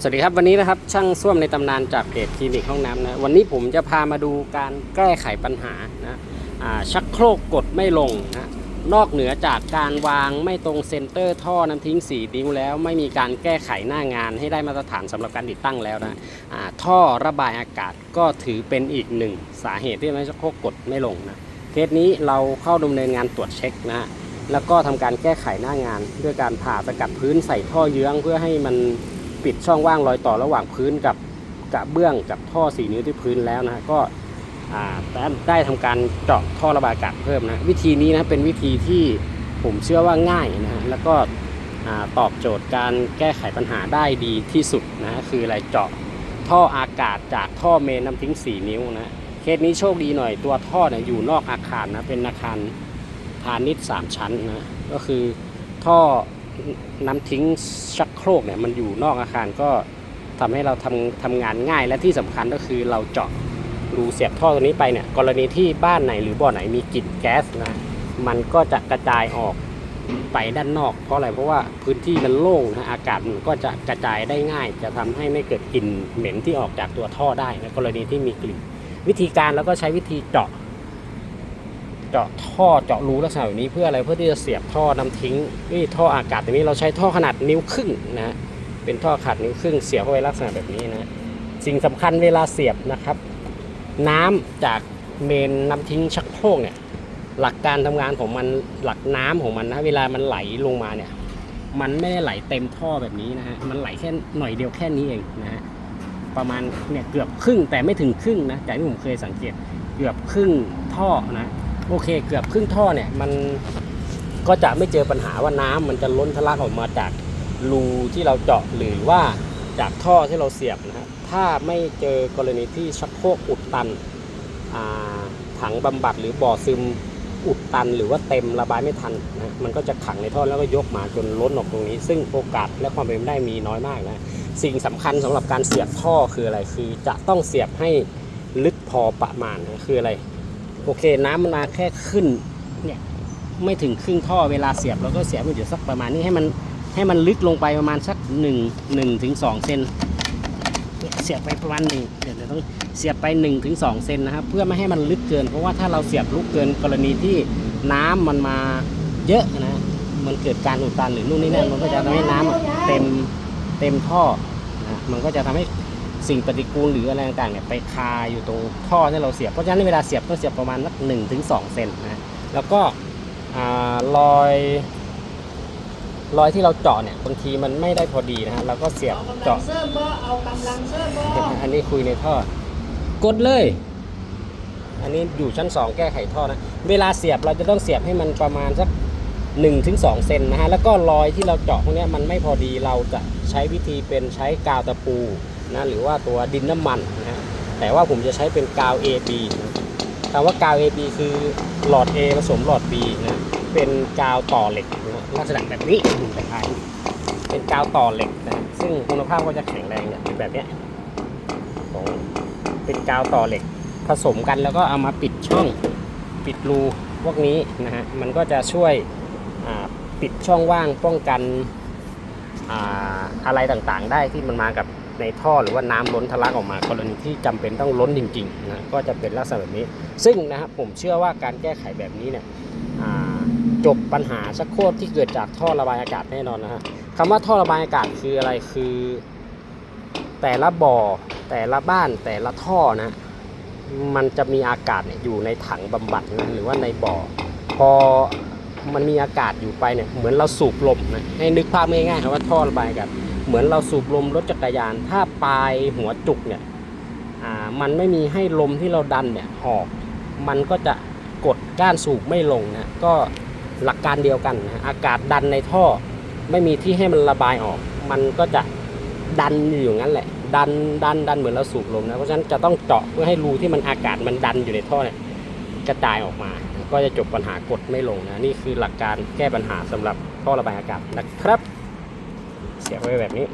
สวัสดีครับวันนี้นะครับช่างส้วมในตำนานจากเพจคลินิกห้องน้ำนะวันนี้ผมจะพามาดูการแก้ไขปัญหานะชักโครกกดไม่ลงนะนอกเหนือจากการวางไม่ตรงเซนเตอร์ท่อน้ำทิ้งสีดิ้วแล้ว ไม่มีการแก้ไขหน้างานให้ได้มาตรฐานสำหรับการติดตั้งแล้วนะท่อระบายอากาศก็ถือเป็นอีกหนึ่งสาเหตุที่ทำให้ชักโครกกดไม่ลงนะเคสนี้เราเข้าดำเนินงานตรวจเช็คนะแล้วก็ทำการแก้ไขหน้างาน ด้วยการผ่าสกัดพื้นใส่ท่อเยื้องเพื่อให้มัน ปิดช่องว่างรอยต่อระหว่างพื้นกับกระเบื้องกับท่อสีนิ้วที่พื้นแล้วนะฮะก็อ่ได้ได้ทำการเจาะท่อระบายอากาศเพิ่มนะวิธีนี้นะเป็นวิธีที่ผมเชื่อว่าง่ายนะฮะแล้วก็ตอบโจทย์การแก้ไขปัญหาได้ดีที่สุดนะคืออะไรเจาะท่ออากาศจากท่อเมนน้ำทิ้ง 4 นิ้วนะเคสนี้โชคดีหน่อยตัวท่อเนี่ยอยู่นอกอาคารนะเป็นอาคารพาณิชย์สามชั้นนะก็คือท่อ น้ำทิ้งชักโครกเนี่ยมันอยู่นอกอาคารก็ทำให้เราทำทำงานง่ายและที่สำคัญก็คือเราเจาะรูเสียบท่อตัวนี้ไปเนี่ยกรณีที่บ้านไหนหรือบ่อไหนมีกลิ่นแก๊สนะมันก็จะกระจายออกไปด้านนอก เพราะอะไรเพราะว่าพื้นที่มันโล่งนะอากาศมันก็จะกระจายได้ง่าย จะทำให้ไม่เกิดกลิ่นเหม็นที่ออกจากตัวท่อได้นะกรณีที่มีกลิ่น วิธีการแล้วก็ใช้วิธีเจาะ เจาะท่อเจาะรูลักษณะแบบนี้เพื่ออะไรเพื่อที่จะเสียบท่อน้ำทิ้งนี่ท่ออากาศตัวนี้เราใช้ท่อขนาดนิ้วครึ่งนะฮะเป็นท่อขนาดนิ้วครึ่งเสียบเข้าไปลักษณะแบบนี้นะสิ่งสำคัญเวลาเสียบนะครับ น้ำจากเมนน้ำทิ้งชักโครกเนี่ยหลักการทำงานของมันหลักน้ำของมันนะเวลามันไหลลงมาเนี่ยมันไม่ได้ไหลเต็มท่อแบบนี้นะฮะมันไหลแค่หน่อยเดียวแค่นี้เองนะฮะประมาณเนี่ยเกือบครึ่งแต่ไม่ถึงครึ่งนะจากที่ผมเคยสังเกตเกือบครึ่งท่อนะ โอเคเกือบครึ่งท่อเนี่ยมันก็จะไม่เจอปัญหาว่าน้ำมันจะล้นทะลักออกมาจากรูที่เราเจาะหรือว่าจากท่อที่เราเสียบนะฮะถ้าไม่เจอกรณีที่ชักโครกอุดตันถังบำบัดหรือบ่อซึมอุดตันหรือว่าเต็มระบายไม่ทันนะมันก็จะขังในท่อแล้วก็ยกมาจนล้นออกตรงนี้ ซึ่งโอกาสและความเป็นไปได้มีน้อยมากนะสิ่งสำคัญสำหรับการเสียบท่อคืออะไรคือจะต้องเสียบให้ลึกพอประมาณนะคืออะไร โอเค น้ำมันมาแค่ขึ้นเนี่ยไม่ถึงครึ่งท่อเวลาเสียบเราก็เสียบมันอยู่สักประมาณนี้ให้มันให้มันลึกลงไปประมาณสัก1 1ถึง2เซนเนี่ยเสียบไปประมาณหนึ่งเดี๋ยวต้องเสียบไป1ถึง2เซนนะครับ เพื่อไม่ให้มันลึกเกิน เพราะว่าถ้าเราเสียบลึกเกินกรณีที่น้ำมันมาเยอะนะ มันเกิดการอุดตันหรือนู่นนี่นั่นมันก็จะทำให้น้ำอะเต็มเต็มท่อนะมันก็จะทำให้ สิ่งปฏิกูลหรืออะไรต่างๆเนี่ยไปคาอยู่ตรงท่อที่เราเสียบ เพราะฉะนั้นเวลาเสียบต้องเสียบประมาณสักหนึ่งถึงสองเซนนะแล้วก็รอยรอยที่เราเจาะเนี่ยบางทีมันไม่ได้พอดีนะฮะเราก็เสียบเอากำลังเจาะเสริมบ่เอากำลังเสริมบ่อันนี้คุยในท่อกดเลย อันนี้อยู่ชั้น 2 แก้ไขท่อนะเวลาเสียบเราจะต้องเสียบให้มันประมาณสัก1ถึง2เซนนะฮะแล้วก็รอยที่เราเจาะพวกนี้มันไม่พอดีเราจะใช้วิธีเป็นใช้กาวตะปู นะหรือว่าตัวดินน้ำมันนะฮะแต่ว่าผมจะใช้เป็นกาว AB คำว่ากาว AB คือหลอด A ผสมหลอด B นะเป็นกาวต่อเหล็กนะลักษณะแบบนี้แบบนี้เป็นกาวต่อเหล็กนะซึ่งคุณภาพก็จะแข็งแรงเนี่ยแบบเนี้ยของเป็นกาวต่อเหล็กผสมกันแล้วก็เอามาปิดช่องปิดรูพวกนี้นะฮะมันก็จะช่วยปิดช่องว่างป้องกันออะไรต่างๆ ได้ที่มันมากับ ในท่อหรือว่าน้ำล้นทะลักออกมา กรณีที่จำเป็นต้องล้นจริงๆนะก็จะเป็นลักษณะแบบนี้ ซึ่งนะครับผมเชื่อว่าการแก้ไขแบบนี้เนี่ยจบปัญหาชักโครกที่เกิดจากท่อระบายอากาศแน่นอนนะฮะคำว่าท่อระบายอากาศคืออะไรคือ แต่ละบ่อแต่ละบ้านแต่ละท่อนะมันจะมีอากาศเนี่ยอยู่ในถังบำบัดนะหรือว่าในบ่อ พอมันมีอากาศอยู่ไปเนี่ยเหมือนเราสูบลมนะให้นึกภาพง่ายๆครับว่าท่อระบายอากาศ เหมือนเราสูบลมรถจักรยาน ถ้าปลายหัวจุกเนี่ยมันไม่มีให้ลมที่เราดันเนี่ยออก มันก็จะกดก้านสูบไม่ลงนะก็หลักการเดียวกันนะอากาศดันในท่อ ไม่มีที่ให้มันระบายออก มันก็จะดันอยู่อย่างนั้นแหละ ดันดันดันเหมือนเราสูบลมนะเพราะฉะนั้นจะต้องเจาะเพื่อให้รูที่มันอากาศมันดันอยู่ในท่อเนี่ยกระจายออกมา ก็จะจบปัญหากดไม่ลงนะนี่คือหลักการแก้ปัญหาสำหรับท่อระบายอากาศนะครับ เสียบไว้แบบนี้